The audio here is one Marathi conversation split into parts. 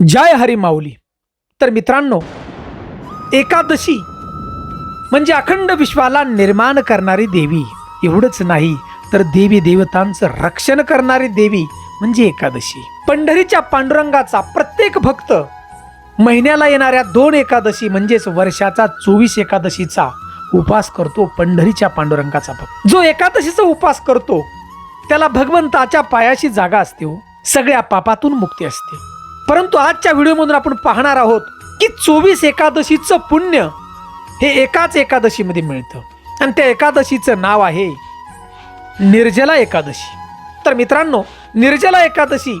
जय हरी माऊली. तर मित्रांनो एकादशी म्हणजे अखंड विश्वाला निर्माण करणारी देवी. एवढंच नाही तर देवी देवतांचं रक्षण करणारी देवी म्हणजे एकादशी. पंढरीच्या पांडुरंगाचा प्रत्येक भक्त महिन्याला येणाऱ्या दोन एकादशी म्हणजेच वर्षाचा चोवीस एकादशीचा उपास करतो पंढरीच्या पांडुरंगाचा भक्त. जो एकादशीचा उपास करतो त्याला भगवंताच्या पायाशी जागा असते हो. सगळ्या पापातून मुक्ती असते. परंतु आजच्या व्हिडिओमधून आपण पाहणार आहोत की चोवीस एकादशीचं पुण्य हे एकाच एकादशीमध्ये मिळतं. आणि त्या एकादशीचं नाव आहे निर्जला एकादशी. तर मित्रांनो निर्जला एकादशी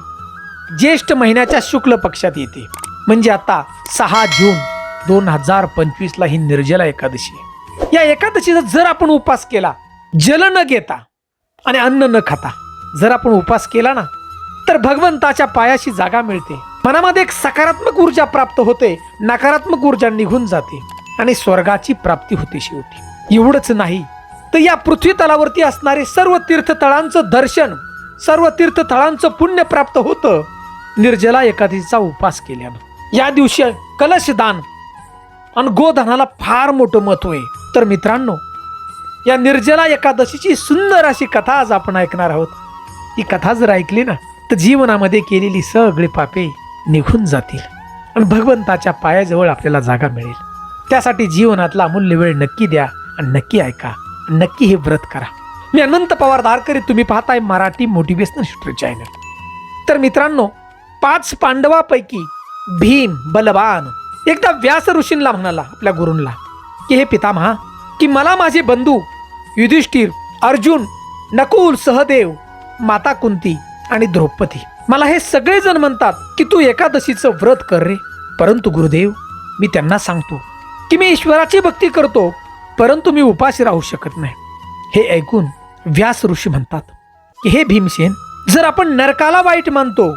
ज्येष्ठ महिन्याच्या शुक्ल पक्षात येते. म्हणजे आता सहा जून दोन हजार पंचवीसला ही निर्जला एकादशी या एकादशीचा जर आपण उपास केला जल न घेता आणि अन्न न खाता जर आपण उपास केला ना तर भगवंताच्या पायाशी जागा मिळते. मनामध्ये एक सकारात्मक ऊर्जा प्राप्त होते नकारात्मक ऊर्जा निघून जाते आणि स्वर्गाची प्राप्ती होते शेवटी. एवढंच नाही तर या पृथ्वी तलावरती असणारे सर्व तीर्थतळांचं दर्शन सर्व तीर्थतळांचं पुण्य प्राप्त होतं निर्जला एकादशीचा उपास केल्यानं. या दिवशी कलशदान आणि गोदानाला फार मोठं महत्त्व आहे. तर मित्रांनो या निर्जला एकादशीची सुंदर अशी कथा आज आपण ऐकणार आहोत. ही कथा जर ऐकली ना तर जीवनामध्ये केलेली सगळी पापे निघून जातील आणि भगवंताच्या पायाजवळ आपल्याला जागा मिळेल. त्यासाठी जीवनातला अमूल्य वेळ नक्की द्या आणि नक्की ऐका. नक्की हे व्रत करा. मी अनंत पवार दारकरी तुम्ही पाहताय मराठी मोटिवेशनल हिस्ट्री चॅनल तर मित्रांनो पाच पांडवापैकी भीम बलवान एकदा व्यास ऋषींना म्हणाला आपल्या गुरूंना की हे पितामहा की मला माझे बंधू युधिष्ठिर अर्जुन नकुल सहदेव माता कुंती आणि द्रौपदी. मला हे सगळेजण म्हणतात की तू एकादशीचं व्रत कर रे. परंतु गुरुदेव मी त्यांना सांगतो की मी ईश्वराची भक्ती करतो परंतु मी उपाशी राहू शकत नाही. हे ऐकून व्यास ऋषी म्हणतात की हे भीमसेन जर आपण नरकाला वाईट मानतो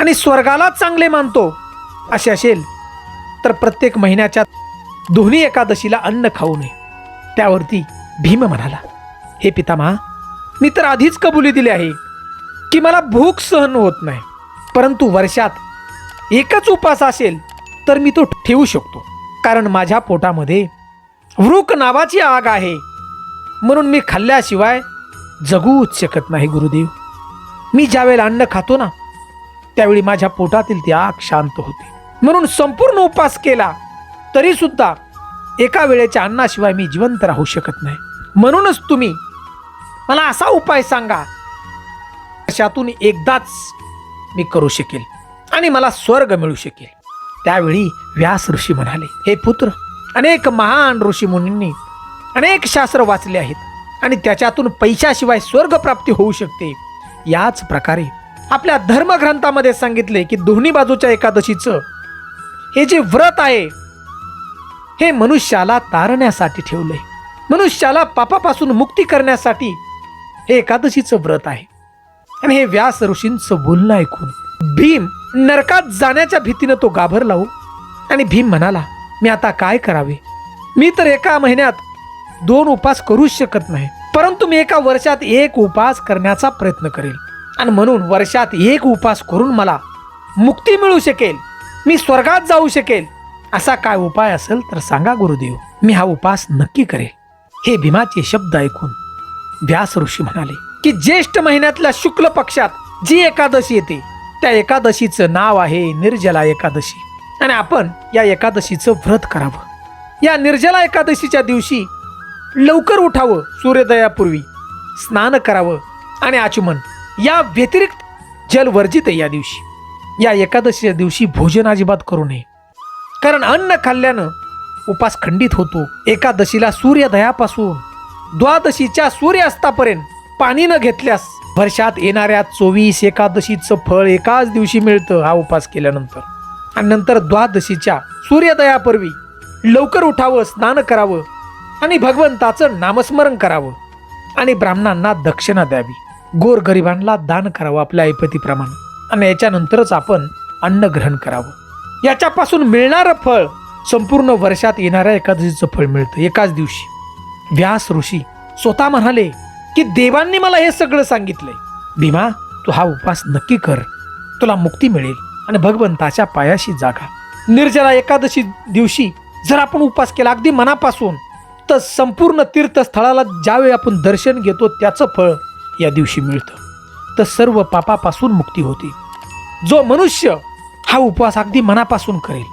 आणि स्वर्गाला चांगले मानतो असे असेल तर प्रत्येक महिन्याच्या दोन्ही एकादशीला अन्न खाऊ नये. त्यावरती भीम म्हणाला हे पितामहा मी तर आधीच कबुली दिली आहे की मला भूक सहन होत नाही. परंतु वर्षात एकच उपास असेल तर मी तो ठेवू शकतो. कारण माझ्या पोटामध्ये वृक नावाची आग आहे. म्हणून मी खाल्ल्याशिवाय जगूच शकत नाही गुरुदेव. मी ज्यावेळेला अन्न खातो ना त्यावेळी माझ्या पोटातील ती आग शांत होते. म्हणून संपूर्ण उपास केला तरी सुद्धा एका वेळेच्या अन्नाशिवाय मी जिवंत राहू शकत नाही. म्हणूनच तुम्ही मला असा उपाय सांगा वर्षातून एकदाच मी करू शकेल आणि मला स्वर्ग मिळू शकेल. त्यावेळी व्यास ऋषी म्हणाले हे पुत्र अनेक महान ऋषी मुनींनी अनेक शास्त्र वाचले आहेत आणि त्याच्यातून पैशाशिवाय स्वर्ग प्राप्ती होऊ शकते. याच प्रकारे आपल्या धर्मग्रंथामध्ये सांगितले की दोन्ही बाजूच्या एकादशीचं हे जे व्रत आहे हे मनुष्याला तारण्यासाठी ठेवलंय. मनुष्याला पापापासून मुक्ती करण्यासाठी हे एकादशीचं व्रत आहे. आणि हे व्यास ऋषींचं बोलणं ऐकून भीम नरकात जाण्याच्या भीतीनं तो घाबरला हो आणि भीम म्हणाला मी आता काय करावे? मी तर एका महिन्यात दोन उपास करूच शकत नाही परंतु मी एका वर्षात एक उपास करण्याचा प्रयत्न करेल. आणि म्हणून वर्षात एक उपास करून मला मुक्ती मिळू शकेल मी स्वर्गात जाऊ शकेल. असा काय उपाय असेल तर सांगा गुरुदेव. मी हा उपास नक्की करेल. हे भीमाचे शब्द ऐकून व्यास ऋषी म्हणाले की ज्येष्ठ महिन्यातल्या शुक्ल पक्षात जी एकादशी येते त्या एकादशीचं नाव आहे निर्जला एकादशी. आणि आपण या एकादशीचं व्रत करावं. या निर्जला एकादशीच्या दिवशी लवकर उठावं सूर्योदयापूर्वी स्नान करावं आणि आचमन. या व्यतिरिक्त जल वर्जित या दिवशी. या एकादशीच्या दिवशी भोजन अजिबात करू नये. कारण अन्न खाल्ल्यानं उपास खंडित होतो. एकादशीला सूर्योदयापासून द्वादशीच्या सूर्यास्तापर्यंत पाणी न घेतल्यास वर्षात येणाऱ्या चोवीस एकादशीचं फळ एकाच दिवशी मिळतं हा उपास केल्यानंतर. आणि नंतर द्वादशीच्या सूर्योदयापूर्वी लवकर उठावं स्नान करावं आणि भगवंताचं नामस्मरण करावं आणि ब्राह्मणांना दक्षिणा द्यावी. गोरगरिबांना दान करावं आपल्या ऐपतीप्रमाणे. आणि याच्यानंतरच आपण अन्न ग्रहण करावं. याच्यापासून मिळणारं फळ संपूर्ण वर्षात येणाऱ्या एकादशीचं फळ मिळतं एकाच दिवशी. व्यास ऋषी स्वतः म्हणाले की देवांनी मला हे सगळं सांगितलंय. भीमा तू हा उपवास नक्की कर. तुला मुक्ती मिळेल आणि भगवंताच्या पायाशी जागा. निर्जला एकादशी दिवशी जर आपण उपवास केला अगदी मनापासून तर संपूर्ण तीर्थस्थळाला ज्यावेळी आपण दर्शन घेतो त्याचं फळ या दिवशी मिळतं. तर सर्व पापापासून मुक्ती होती. जो मनुष्य हा उपवास अगदी मनापासून करेल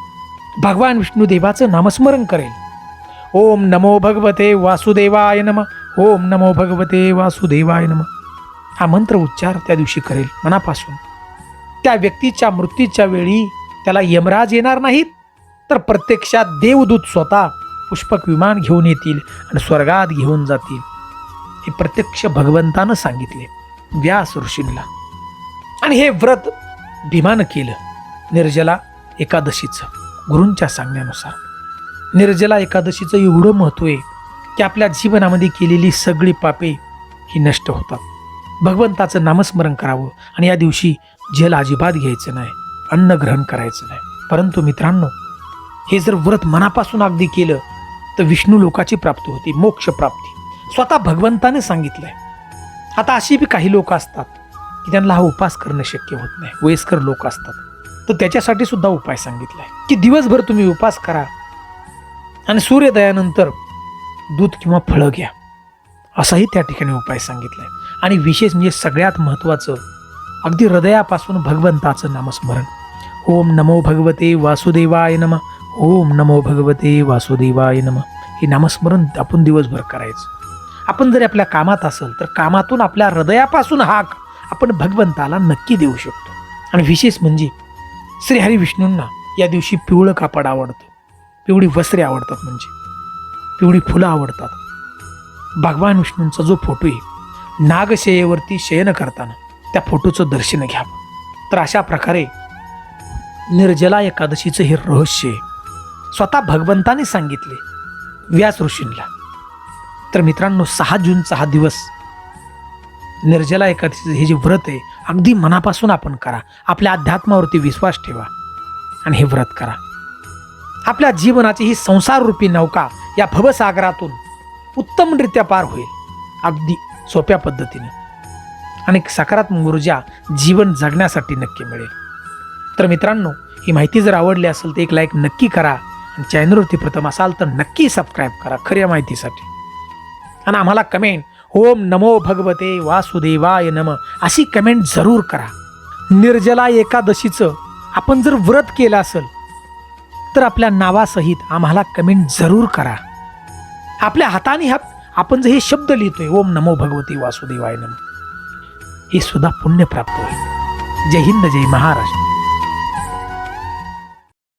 भगवान विष्णुदेवाचं नामस्मरण करेल. ओम नमो भगवते वासुदेवाय नम. ओम नमो भगवते वासुदेवाय नम. हा मंत्र उच्चार त्या दिवशी करेल मनापासून. त्या व्यक्तीच्या मृत्यूच्या वेळी त्याला यमराज येणार नाहीत तर प्रत्यक्षात देवदूत स्वतः पुष्पक विमान घेऊन येतील आणि स्वर्गात घेऊन जातील. हे प्रत्यक्ष भगवंतानं सांगितले व्यास ऋषींना. आणि हे व्रत भीमानं केलं निर्जला एकादशीचं गुरूंच्या सांगण्यानुसार. निर्जला एकादशीचं एवढं महत्त्व आहे की आपल्या जीवनामध्ये केलेली सगळी पापे ही नष्ट होतात. भगवंताचं नामस्मरण करावं आणि या दिवशी जल अजिबात घ्यायचं नाही अन्न ग्रहण करायचं नाही. परंतु मित्रांनो हे जर व्रत मनापासून अगदी केलं तर विष्णू लोकाची प्राप्ती होती मोक्ष प्राप्ती. स्वतः भगवंताने सांगितलंय. आता अशी बी काही लोक असतात की त्यांना हा उपास करणं शक्य होत नाही. वयस्कर लोक असतात. तर त्याच्यासाठी सुद्धा उपाय सांगितलाय. की दिवसभर तुम्ही उपास करा. आणि सूर्योदयानंतर दूध किंवा फळं घ्या. असाही त्या ठिकाणी उपाय सांगितलाय. आणि विशेष म्हणजे सगळ्यात महत्त्वाचं अगदी हृदयापासून भगवंताचं नामस्मरण. ओम नमो भगवते वासुदेवाय नम. ओम नमो भगवते वासुदेवाय नम. हे नामस्मरण आपण दिवसभर करायचं. आपण जर आपल्या कामात असेल तर कामातून आपल्या हृदयापासून हाक आपण भगवंताला नक्की देऊ शकतो. आणि विशेष म्हणजे श्रीहरी विष्णूंना या दिवशी पिवळं कापड आवडतं. पिवळी वस्त्रे आवडतात म्हणजे. पिवळी फुलं आवडतात. भगवान विष्णूंचा जो फोटो आहे नागशयेवरती शयन करताना त्या फोटोचं दर्शन घ्यावं तर अशा प्रकारे निर्जला एकादशीचं हे रहस्य आहे. स्वतः भगवंताने सांगितले व्यास ऋषींना तर मित्रांनो सहा जूनचा हा दिवस निर्जला एकादशीचं हे जे व्रत आहे अगदी मनापासून आपण करा. आपल्या अध्यात्मावरती विश्वास ठेवा आणि हे व्रत करा. आपल्या जीवनाची ही संसाररूपी नौका या भवसागरातून उत्तमरित्या पार होईल. अगदी सोप्या पद्धतीने. आणि सकारात्मक ऊर्जा जीवन जगण्यासाठी नक्की मिळेल. तर मित्रांनो ही माहिती जर आवडली असेल तर एक लाईक नक्की करा आणि चॅनलवरती प्रथम असाल तर नक्की सबस्क्राईब करा खऱ्या माहितीसाठी. आणि आम्हाला कमेंट ओम नमो भगवते वासुदेवाय नम अशी कमेंट जरूर करा. निर्जला एकादशीचं आपण जर व्रत केलं असेल तर आपल्या नावासहित आम्हाला कमेंट जरूर करा. आपल्या हाताने हा आपण जे हे शब्द लिहितोय ओम नमो भगवती वासुदेवाय नम हे सुद्धा पुण्य प्राप्त होईल. जय हिंद जय महाराष्ट्र.